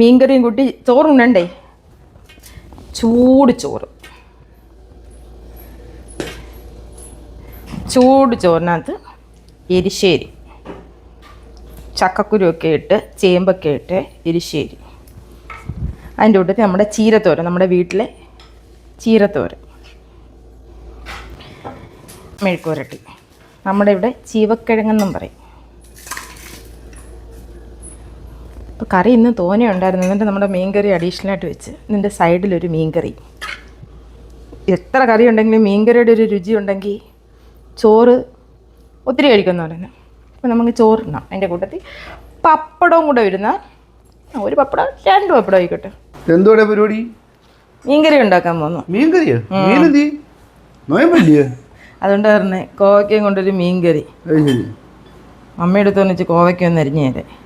മീൻകറിയും കൂട്ടി ചോറുണ്ണണ്ടേ ചൂട് ചോറ്. ചൂട് ചോറിനകത്ത് എരിശ്ശേരി ചക്കക്കുരുവൊക്കെ ഇട്ട് ചേമ്പൊക്കെ ഇട്ട് എരിശ്ശേരി. അതിന്റെ കൂട്ടത്തിൽ നമ്മുടെ ചീരത്തോരൻ നമ്മുടെ വീട്ടിലെ ചീരത്തോരൻ. മെഴുക്കുരട്ടി നമ്മുടെ ഇവിടെ ചീവക്കിഴങ്ങെന്നും പറയും. കറി ഇന്ന് തോനെ ഉണ്ടായിരുന്നു. എന്നിട്ട് നമ്മുടെ മീൻകറി അഡീഷണലായിട്ട് വെച്ച്. ഇതിന്റെ സൈഡിലൊരു മീൻകറി. എത്ര കറി ഉണ്ടെങ്കിലും മീൻകറിയുടെ ഒരു രുചി ഉണ്ടെങ്കിൽ ചോറ് ഒത്തിരി കഴിക്കുന്ന പറയുന്നത് അപ്പോൾ നമുക്ക് ചോറിടണം അതിന്റെ കൂട്ടത്തിൽ പപ്പടവും കൂടെ വരുന്ന ഒരു പപ്പടം രണ്ട് പപ്പടം ആയിക്കോട്ടെ. എന്തോടെ പരിപാടി? മീൻകറി ഉണ്ടാക്കാൻ പോന്നു. മീൻ കറിയോ മീൻ എന്തി നോയമ്പല്ലേ അതുകൊണ്ട് പറഞ്ഞേ കോവയ്ക്കയും കൊണ്ടൊരു മീൻകറി. അമ്മയുടെ അടുത്ത് വന്നിച്ച് കോവയ്ക്ക ഒന്ന് അരിഞ്ഞു തരാം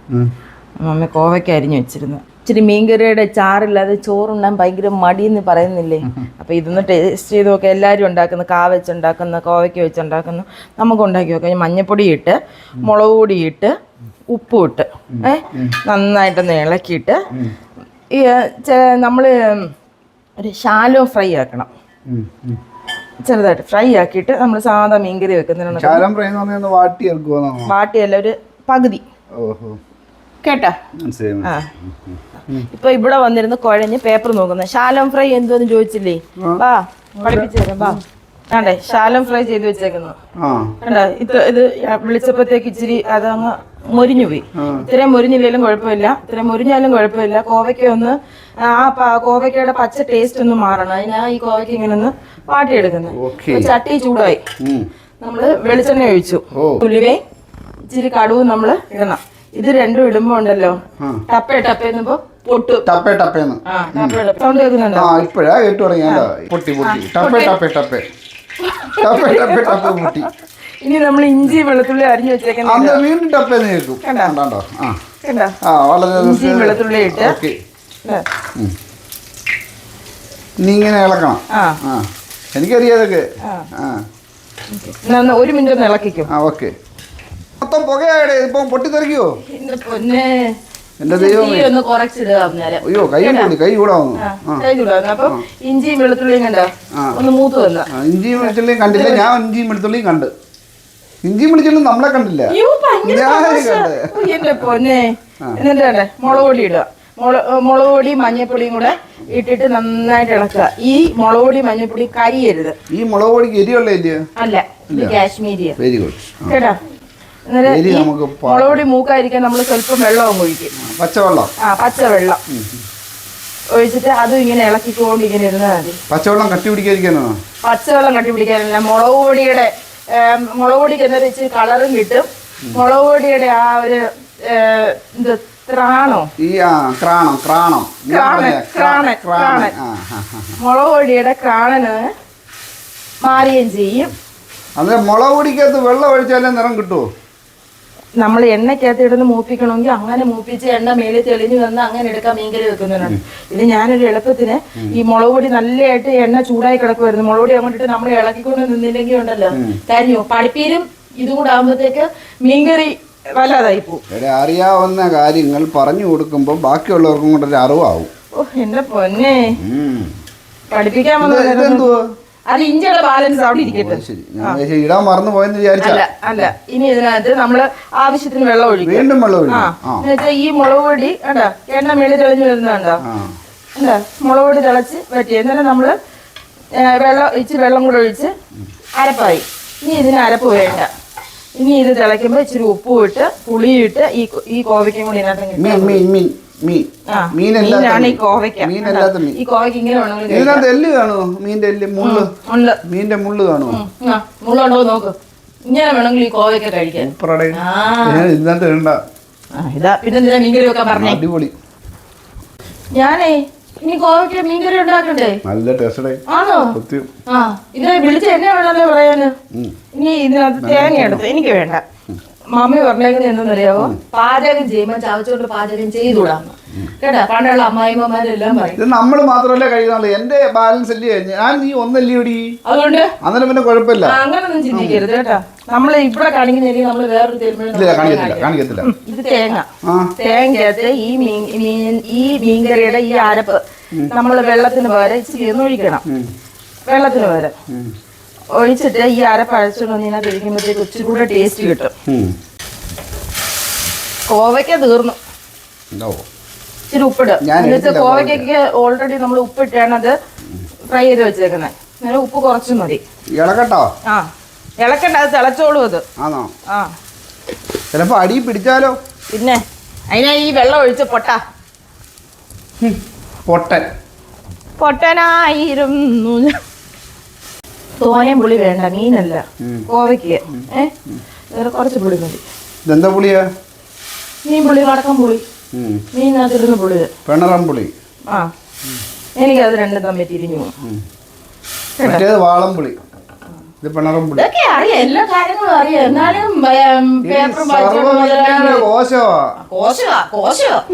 ഉം. കോവയ്ക്ക് അരിഞ്ഞു വെച്ചിരുന്നു. ഇച്ചിരി മീൻകറിയുടെ ചാറില്ലാതെ ചോറുണ്ണാൻ ഭയങ്കര മടിയെന്ന് പറയുന്നില്ലേ? അപ്പോൾ ഇതൊന്ന് ടേസ്റ്റ് ചെയ്ത് നോക്കാം. എല്ലാവരും ഉണ്ടാക്കുന്നു. കാ വെച്ചുണ്ടാക്കുന്നു കോവയ്ക്ക് വെച്ചുണ്ടാക്കുന്നു. നമുക്ക് ഉണ്ടാക്കി നോക്കാം. മഞ്ഞപ്പൊടി ഇട്ട് മുളക് പൊടി ഇട്ട് ഉപ്പും ഇട്ട്. ഏ? നന്നായിട്ടൊന്ന് ഇളക്കിയിട്ട് ഈ നമ്മൾ ഒരു ശാലോ ഫ്രൈ ആക്കണം. ചെറുതായിട്ട് ഫ്രൈ ആക്കിയിട്ട് നമ്മൾ സാധാ മീൻകറി വെക്കുന്നതിനാണ് വാട്ടിയല്ല ഒരു പകുതി. കേട്ടാ? ഇപ്പൊ ഇവിടെ വന്നിരുന്ന് കുഴഞ്ഞ് പേപ്പർ നോക്കുന്നത് ശാലം ഫ്രൈ എന്തോന്ന് ചോദിച്ചില്ലേ? വാ പഠിപ്പിച്ചു തരാം വാ. ആണ്ടേ ശാലം ഫ്രൈ ചെയ്ത് വെച്ചേക്കുന്നു. കണ്ട ഇത് ഇത് വിളിച്ചപ്പോഴത്തേക്ക് ഇച്ചിരി അതങ്ങ് മൊരിഞ്ഞു പോയി. ഇത്രയും മൊരിഞ്ഞില്ലെങ്കിലും കുഴപ്പമില്ല. ഇത്രയും മൊരിഞ്ഞാലും കുഴപ്പമില്ല. കോവയ്ക്ക ഒന്ന് ആ കോവയ്ക്കയുടെ പച്ച ടേസ്റ്റ് ഒന്ന് മാറണം. അതിനാ ഈ കോവയ്ക്ക ഇങ്ങനെ ഒന്ന് വാട്ടിയെടുക്കുന്നത് ചട്ടി ചൂടായി. നമ്മൾ വെളിച്ചെണ്ണ ഒഴിച്ചു. ഉലുവയും ഇച്ചിരി കടുവും നമ്മൾ ഇടണം. ഇത് രണ്ടും ഇടുമ്പോ ഉണ്ടല്ലോ. ടപ്പേ ടപ്പേ പൊട്ടു. ടപ്പേ ടപ്പേന്ന് സൗണ്ട് കേൾക്കുന്നുണ്ടോ? ആ ഇപ്പഴാ കേട്ടു തുടങ്ങിയല്ലോ പൊട്ടി പൊട്ടി. ടപ്പേ ടപ്പേ ടപ്പേ ടപ്പേ ടപ്പേ ടപ്പേ പൊട്ടി. ഇനി നമ്മൾ ഇഞ്ചി വെളുത്തുള്ളി അരിഞ്ഞു വെച്ചേക്കുന്ന അന്ന് വീണ്ടും ടപ്പേന്ന് കേൾക്കും കണ്ടോ? ആ വളരെ ഇഞ്ചി വെളുത്തുള്ളി ഇട്ട്. നീ ഇങ്ങനെ ഇളക്കണം. എനിക്കറിയാതൊക്കെ ഒരു മിനിറ്റ് ഒന്ന് ഇളക്കിക്കും. ആ ഓക്കെ. മൊത്തം പുകയാടെ ഇപ്പം പൊട്ടിത്തെറിക്കോ എന്റെ പൊന്നെ. എന്റെ ദൈവമേ. ഒന്ന് കുറച്ചിടുക അയ്യോ കൈ കൂടി കൈ കൂടാവുന്നു കൈ ചൂടാകുന്നു അപ്പം ഇഞ്ചിയും വെളുത്തുള്ളിയും കണ്ടോ? ഒന്ന് മൂത്ത് വന്ന. ഇഞ്ചിയും വെളുത്തുള്ളിയും കണ്ടില്ല. ഞാൻ ഇഞ്ചിയും വെളുത്തുള്ളിയും കണ്ട്. ഇഞ്ചിയും വെളുത്തുള്ളിയും നമ്മളെ കണ്ടില്ല. എന്റെ പൊന്നെ. എന്നിട്ട് വേണ്ടേ മുളക് പൊടി ഇടുക. മുളക് പൊടി മഞ്ഞപ്പൊടിയും കൂടെ ഇട്ടിട്ട് നന്നായിട്ട് ഇളക്കുക. ഈ മുളക് പൊടി മഞ്ഞപ്പൊടി കരിയരുത്. ഈ മുളക് പൊടിക്ക് എരിയുള്ള അല്ല കാശ്മീരി വെരി ഗുഡ് കേട്ടോ? അന്നേരം എരി ഈ നമുക്ക് പാ- മുളക് പൊടി മൂക്കായിരിക്കാൻ നമ്മൾ സ്വല്പം വെള്ളവും ഒഴിക്കും. പച്ചവെള്ളം? ആ പച്ചവെള്ളം. ഒഴിച്ചിട്ട് അതും ഇങ്ങനെ ഇളക്കിക്കൊണ്ട് ഇങ്ങനെ ഇരുന്നാൽ മതി. പച്ചവെള്ളം കട്ടി പിടിക്കാതിരിക്കാനോ? പച്ചവെള്ളം കട്ടിപിടിക്കാനല്ല മുളക് പൊടിയുടെ മുളക് പൊടിക്ക് എന്താ വെച്ച് കളറും കിട്ടും. മുളക് പൊടിയുടെ ആ ഒരു ഇത് ത്രാണോ? ഈ ക്രാണം ക്രാണം ക്രാണൻ, ക്രാണൻ, ക്രാണൻ. മുളക് പൊടിയുടെ ക്രാണന് മാറുകയും ചെയ്യും. അന്നേരം മുളക് പൊടിക്കകത്ത് വെള്ളം ഒഴിച്ചാലേ നിറം കിട്ടുമോ നമ്മൾ എണ്ണയ്ക്കകത്ത് ഇടുന്ന് മൂപ്പിക്കണമെങ്കിൽ അങ്ങനെ മൂപ്പിച്ച് എണ്ണ മേലെ തെളിഞ്ഞു വന്ന് അങ്ങനെ എടുക്കാൻ മീൻകറി വെക്കുന്നതിനാണ് ഇത് ഞാനൊരു എളുപ്പത്തിന് ഈ മുളക് പൊടി നല്ലതായിട്ട് എണ്ണ ചൂടായി കിടക്കുമായിരുന്നു മുളക് പൊടി അങ്ങോട്ട് നമ്മൾ ഇളക്കിക്കൊണ്ട് നിന്നില്ലെങ്കിൽ ഉണ്ടല്ലോ. കരിഞ്ഞു പഠിപ്പീരും ഇതും കൂടെ ആകുമ്പോഴത്തേക്ക് മീൻകറി വല്ലാതായി പോകും അറിയാവുന്ന കാര്യങ്ങൾ പറഞ്ഞു കൊടുക്കുമ്പോൾ ബാക്കിയുള്ളവർക്കും കൂടെ ഒരു അറിവാവും. ഓ എന്റെ പൊന്നെ. പഠിപ്പിക്കാൻ ഇതെന്തുവാ? അത് ഇഞ്ചിയുടെ ബാലൻസ് അവിടെ ഇരിക്കട്ടെ. ശരി. ഞാൻ വിചാരിച്ചു ഇടാൻ മറന്നു പോയെന്ന് വിചാരിച്ച അല്ല അല്ല. ഇനി ഇതിനകത്ത് നമ്മൾ ആവശ്യത്തിന് വെള്ളം ഒഴിക്കും. വീണ്ടും വെള്ളം ഒഴിക്കും. ഈ മുളക് പൊടി കണ്ടോ? എണ്ണ മേളിൽ തെളിഞ്ഞു വരുന്നുണ്ടോ? അല്ല മുളക് പൊടി തിളച്ച് പറ്റി എന്നിട്ട് നമ്മൾ വെള്ളം ഇച്ചിരി വെള്ളം കൂടെ ഒഴിച്ച് അരപ്പായി. ഇനി ഇതിന് അരപ്പ് വേണ്ട. ഇനി ഇത് തിളയ്ക്കുമ്പോൾ ഇച്ചിരി ഉപ്പ് ഇട്ട് പുളിയും ഇട്ട് ഈ ഈ കോവയ്ക്കും കൂടി ഇതിനകത്ത് മീൻ. മീൻ ഈ മീൻ. കോവയ്ക്ക. മീൻ. ഈ കോവയ്ക്ക് ഇങ്ങനെ. ഇതിനകത്ത് എല്ല് കാണുമോ മീന്റെ എല്ല് മുള്ള്. ഉണ്ട് മീന്റെ മുള്ള് കാണുമോ മുള്ളുണ്ടോ നോക്ക്. ഇങ്ങനെ വേണമെങ്കിൽ ഈ കോവയ്ക്ക കഴിക്കാൻ ഞാൻ ഇതിനകത്ത് ഇടണ്ട. ഇതാ പിന്നെ മീൻകറി വെക്കാൻ പറഞ്ഞേ? അടിപൊളി. ഞാനേ ഇനി കോവയ്ക്ക് മീൻകറി ഉണ്ടാക്കണ്ടേ? നല്ല ടേസ്റ്റഡേ ആണോ? ആ ഇത് വിളിച്ച് എന്നെ വേണമല്ലോ പറയാന്. ഇനി ഇതിനകത്ത് തേങ്ങ എടുത്ത് എനിക്ക് വേണ്ട. മമ്മി പറഞ്ഞേക്കുന്നത് എന്തെന്നറിയാവോ പാചകം ചെയ്യുമ്പോൾ ചവച്ചോണ്ട് പാചകം ചെയ്തുകൂടാന്ന് കേട്ടാ? പണ്ടുള്ള അമ്മായിമ്മമാരെല്ലാം പറയും. ഇത് നമ്മൾ മാത്രമല്ലേ കഴിയുന്നുള്ളൂ എന്റെ ബാലൻസ് അല്ലേ? ഞാൻ നീ ഒന്നല്ലേ ഇടി അതുകൊണ്ട്? അന്നേരം പിന്നെ കുഴപ്പമില്ല. അങ്ങനൊന്നും ചിന്തിക്കരുത് കേട്ടാ. നമ്മൾ ഇവിടെ കാണിക്കുന്ന നമ്മൾ വേറൊരു കാണിക്കത്തില്ല കാണിക്കത്തില്ല. ഇത് തേങ്ങ. തേങ്ങയകത്ത് ഈ മീൻ മീൻ ഈ മീൻകറിയുടെ ഈ അരപ്പ് നമ്മൾ വെള്ളത്തിന് പകരം ഇച്ചിരി ഒന്ന് ഒഴിക്കണം. വെള്ളത്തിന് പകരം. ഒഴിച്ചിട്ട് ഈ അര അഴച്ചുകൊണ്ട് ഇതിനകത്ത് ഇരിക്കുമ്പോഴത്തേക്ക് ഇച്ചിരി കൂടെ ടേസ്റ്റ് കിട്ടും. കോവയ്ക്ക തീർന്നു. ഇച്ചിരി ഉപ്പിടും. എന്നുവെച്ചാൽ കോവയ്ക്കൊക്കെ ഓൾറെഡി നമ്മൾ ഉപ്പിട്ടാണ് അത് ഫ്രൈ ചെയ്ത് വെച്ചേക്കുന്നത് അന്നേരം ഉപ്പ് കുറച്ച് മതി. ഇളക്കട്ടോ? ആ ഇളക്കണ്ട അത് തിളച്ചോളൂ അത്. ആണോ? ആ. ചിലപ്പോ അടി പിടിച്ചാലോ? പിന്നെ അതിനാ ഈ വെള്ളം ഒഴിച്ച് പൊട്ട. പൊട്ടൻ. പൊട്ടനായിരുന്നു. തോനെയും പുളി വേണ്ട മീനല്ല. കോവയ്ക്ക്. ഏഹ് കുറച്ച് പുളി മതി. ഇതെന്താ പുളിയാ? മീൻ പുളി വടക്കം പുളി. മീനകത്തിരുന്ന് പുളി പിണറം പുളി. ആ. എനിക്കത് രണ്ടും തമ്മിൽ തിരിഞ്ഞു. മറ്റേത് വാളം പുളി. ഇത് പിണറം പുളി. ഇതൊക്കെ അറിയാം എല്ലാ കാര്യങ്ങളും അറിയാം. എന്നാലും ഇത് പേപ്പറും സർവവിജ്ഞാന കോശമാ കോശമാ കോശമാ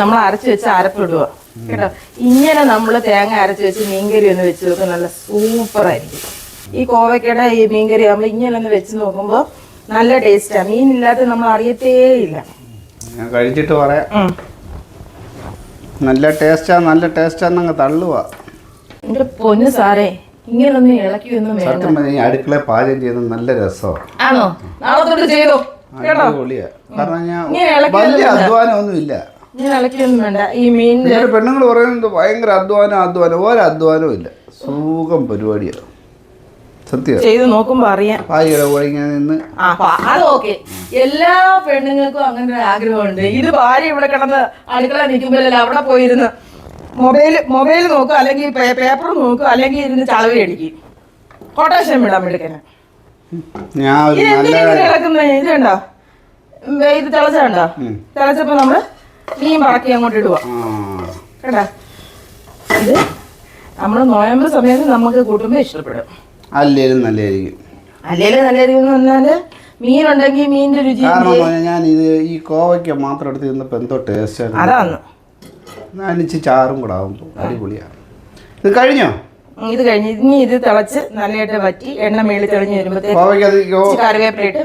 നമ്മൾ അരച്ചു വെച്ച് അരപ്പിടുക കേട്ടോ? ഇങ്ങനെ നമ്മൾ തേങ്ങ അരച്ച് വെച്ച് മീൻകറി ഒന്ന് വെച്ച് നോക്കുമ്പോൾ നല്ല സൂപ്പർ ആയിരിക്കും ഈ കോവയ്ക്കയുടെ ഈ മീൻകറി നമ്മൾ ഇങ്ങനെ ഒന്ന് വെച്ച് നോക്കുമ്പോൾ നല്ല ടേസ്റ്റാണ് മീൻ ഇല്ലാത്ത നമ്മൾ അറിയത്തേ ഇല്ല. ഞാൻ കഴിച്ചിട്ട് പറയാം. നല്ല ടേസ്റ്റാ നല്ല ടേസ്റ്റാന്നങ്ങ് തള്ളുവാ. എന്റെ പൊന്നു സാറേ ഇങ്ങനൊന്നും ഇളക്കിയൊന്നും വേണ്ട. സത്യം പറഞ്ഞാൽ അടുക്കള പാചകം ചെയ്യുന്നത് നല്ല രസമാണ് ആണോ? നാളെ തൊട്ട് ചെയ്തോ? കേട്ടോ? കാരണം ഞാൻ ഇളക്കി വലിയ അധ്വാനം ഇല്ല വേണ്ട. ഈ മീൻ പെണ്ണുങ്ങൾ പറയുന്നത് ഭയങ്കര അധ്വാനം അധ്വാനം. ഒരു അധ്വാനവും ഇല്ല. സുഖം പരിപാടിയാണ്. സത്യം. ചെയ്ത് നോക്കുമ്പോ അറിയാം. ഭാര്യയുടെ കൂടെ നിന്ന്. ആ പ- അത് ഓക്കെ. എല്ലാ പെണ്ണുങ്ങൾക്കും അങ്ങനെ ഒരു ആഗ്രഹമുണ്ട്. ഇത് ഭാര്യ ഇവിടെ കിടന്ന് അടുക്കള നിൽക്കുമ്പോഴല്ലേ അവിടെ പോയിരുന്ന്? മൊബൈൽ മൊബൈൽ നോക്കും അല്ലെങ്കിൽ പേപ്പർ നോക്കും അല്ലെങ്കിൽ ഇരുന്ന് ചളവി അടിക്കും. കൊട്ടേഷൻ വിടാൻ എടുക്കണേ ഞാൻ ഇത് കണ്ടോ? ഇത് തിളച്ചുണ്ടോ. തിളച്ചപ്പോ നമ്മൾ മീൻ ബാക്കി അങ്ങോട്ട് ഇടുക. കേട്ടാ? ഇത് നമ്മൾ നോയമ്പ് സമയത്ത് നമുക്ക് കൂട്ടുമ്പോൾ ഇഷ്ടപ്പെടും. അല്ലേലും നല്ലതായിരിക്കും. അല്ലേലും നല്ലതായിരിക്കും എന്ന് പറഞ്ഞാൽ മീനുണ്ടെങ്കിൽ മീനിന്റെ രുചി കാരണം ഞാൻ ഇത് ഈ കോവയ്ക്ക മാത്രം എടുത്ത് തിന്നപ്പോൾ എന്തോ ടേസ്റ്റ് അതാണ്. അതിനിച്ച് ചാറും കൂടെ ആകുമ്പോൾ അടിപൊളിയാണ്. ഇത് കഴിഞ്ഞോ? ഇത് കഴിഞ്ഞ്. ഇനി ഇത് തിളച്ച് നല്ലതായിട്ട് വറ്റി എണ്ണ മേളിൽ തെളിഞ്ഞ് വരുമ്പോഴത്തേക്ക് കറിവേപ്പിലിട്ട്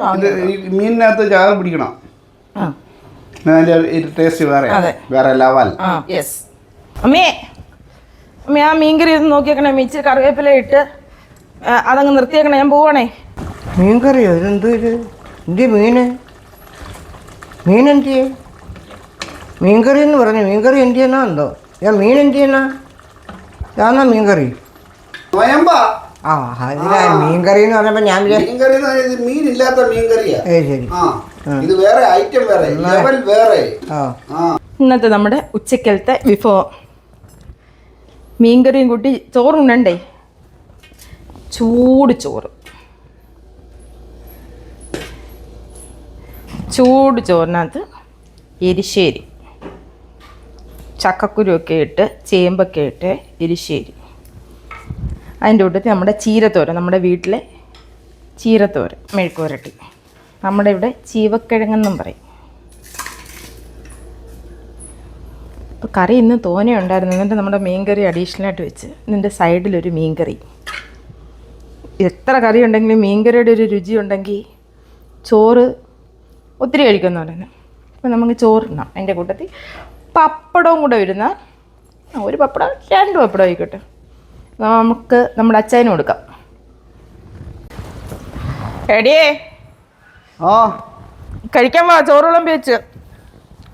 മീനിനകത്ത് ചാറ് പിടിക്കണം? ആ. അതിന്റെ ടേസ്റ്റ് വേറെ. വേറെ ലെവൽ ആ. യെസ് അമ്മേ. അമ്മേ ആ മീൻകറി ഒന്ന് നോക്കിയേക്കണേ. മിച്ച് കറിവേപ്പില ഇട്ട് ആ, അതങ്ങ് നിർത്തിയേക്കണേ. ഞാൻ പോവാണേ. മീൻകറിയോ? ഇതെന്തോ ഇത്? എന്ത് മീന്? മീൻ എന്ത് ചെയ്യും മീൻകറി എന്ന് പറഞ്ഞു. മീൻകറി എന്തിയെന്നാ എന്തോ? ഞാൻ മീൻ എന്തിയെന്നാ? ചെയ്യുന്ന മീൻകറി? നോയമ്പാ ആ മീൻകറി എന്ന് പറഞ്ഞപ്പോ ഞാൻ വിചാരിച്ചു മീൻകറി എന്ന് പറഞ്ഞാൽ ഇത് മീനില്ലാത്ത മീൻകറിയാ. ഏ ശരി. ആ ഇത് വേറെ ഐറ്റം വേറെ ലെവൽ വേറെ. ആ. ആ. ഇന്നത്തെ നമ്മുടെ ഉച്ചക്കലത്തെ വിഭവം. മീൻകറിയും കൂട്ടി ചോറുണ്ടേ ചൂട് ചോറ്. ചൂട് ചോറിനകത്ത് എരിശ്ശേരി. ചക്കക്കുരുവൊക്കെ ഇട്ട് ചേമ്പൊക്കെ ഇട്ട് എരിശ്ശേരി. അതിന്റെ കൂട്ടത്തിൽ നമ്മുടെ ചീരത്തോരൻ നമ്മുടെ വീട്ടിലെ ചീരത്തോരൻ മെഴുക്കുവരട്ടി. നമ്മുടെ ഇവിടെ ചീവക്കിഴങ്ങെന്നും പറയും. അപ്പോൾ കറി ഇന്ന് തോനെ ഉണ്ടായിരുന്നു. എന്നിട്ട് നമ്മുടെ മീൻകറി അഡീഷണലായിട്ട് വെച്ച് ഇതിന്റെ സൈഡിലൊരു മീൻകറി. എത്ര കറി ഉണ്ടെങ്കിലും മീൻകറിയുടെ ഒരു രുചി ഉണ്ടെങ്കിൽ ചോറ് ഒത്തിരി കഴിക്കുമെന്ന് പറയുന്നത് അപ്പോൾ നമുക്ക് ചോറിനാം അതിന്റെ കൂട്ടത്തിൽ പപ്പടവും കൂടെ വരുന്ന ഒരു പപ്പടം രണ്ട് പപ്പടം ആയിക്കോട്ടെ. നമുക്ക് നമ്മുടെ അച്ചായന് കൊടുക്കാം. എടിയേ. ആ. കഴിക്കാൻ വാ ചോറ് വിളമ്പി വെച്ച്.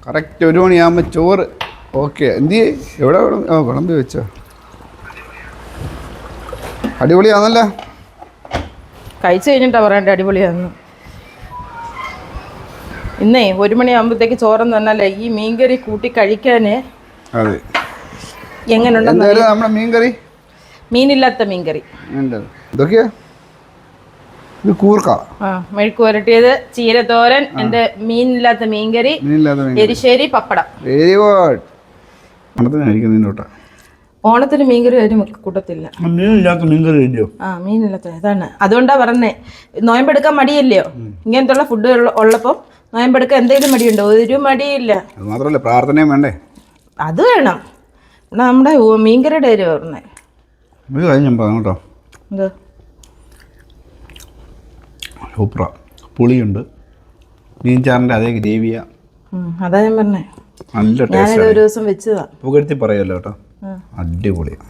കറക്റ്റ് ഒരു മണിയാകുമ്പോൾ ചോറ്. ഓക്കെ എന്ത് ചെയ്യ്? എവിടെ വിളമ്പി? ആ വിളമ്പി വെച്ചോ. അടിപൊളിയാണല്ലോ? കഴിച്ചു കഴിഞ്ഞിട്ടാ പറയണ്ടേ അടിപൊളിയാന്ന്. ഇന്നേ ഒരു മണിയാകുമ്പോഴത്തേക്ക് ചോറെന്ന് പറഞ്ഞാലേ ഈ മീൻകറി കൂട്ടി കഴിക്കാൻ അതെ. എങ്ങനെയുണ്ടെന്ന് നമ്മുടെ മീൻ കറി മീനില്ലാത്ത മീൻകറി. ഉണ്ട്. ഇതൊക്കെയാ ഇത് കൂർക്ക. ആ മെഴുക്ക് പുരട്ടിയത് ചീരത്തോരൻ എന്റെ മീനില്ലാത്ത മീൻകറി എരിശ്ശേരി പപ്പടം. വെരി ഗുഡ് ഓണത്തിന് മീൻകറി ആരും കൂട്ടത്തില്ല. മീനില്ലാത്ത മീൻകറി ആ മീനില്ലാത്ത ഇതാണ്. അതുകൊണ്ടാ പറഞ്ഞേ നോയമ്പെടുക്കാൻ മടിയല്ലയോ? ഇങ്ങനത്തെ ഫുഡ് ഉള്ളപ്പോൾ നോയമ്പെടുക്കാൻ എന്തെങ്കിലും മടിയുണ്ടോ? ഒരു മടിയില്ല. അത് മാത്രമല്ല പ്രാർത്ഥനയും വേണ്ടേ? അത് വേണം. നമ്മുടെ മീൻകറിയുടെ കാര്യം പറഞ്ഞേ. ഇത് പറയാം കേട്ടോ. എന്താ? സൂപ്പറ പുളിയുണ്ട്. മീൻചാറിന്റെ അതേ ഗ്രേവിയ. അതാ ഞാൻ പറഞ്ഞേ. നല്ല ടേസ്റ്റ് ഒരു ദിവസം വെച്ചതാ. പുകഴ്ത്തി പറയുമല്ലോ കേട്ടോ. അടിപൊളിയാണ്